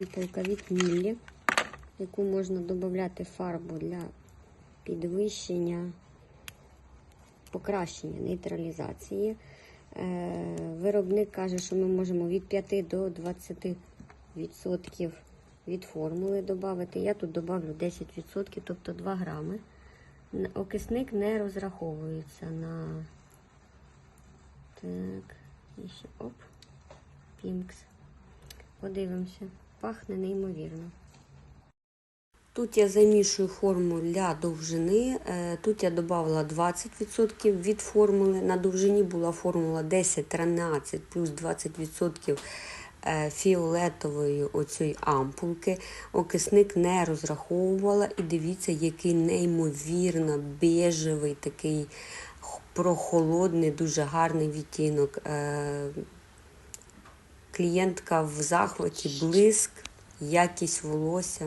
Ампулка від Міллі, яку можна додати фарбу для підвищення, покращення нейтралізації. Е, Виробник каже, що ми можемо від 5 до 20% від формули додати. Я тут додавлю 10%, тобто 2 грами. Окисник не розраховується на так, і ще оп, пінкс. Подивимося. Пахне неймовірно. Тут я замішую форму для довжини. Е, Тут я додала 20% від формули. На довжині була формула 10-13 плюс 20% е, фіолетової оцієї ампулки. Окисник не розраховувала. І дивіться, який неймовірно бежевий, такий прохолодний, дуже гарний відтінок. Клієнтка в захваті, блиск, якість волосся.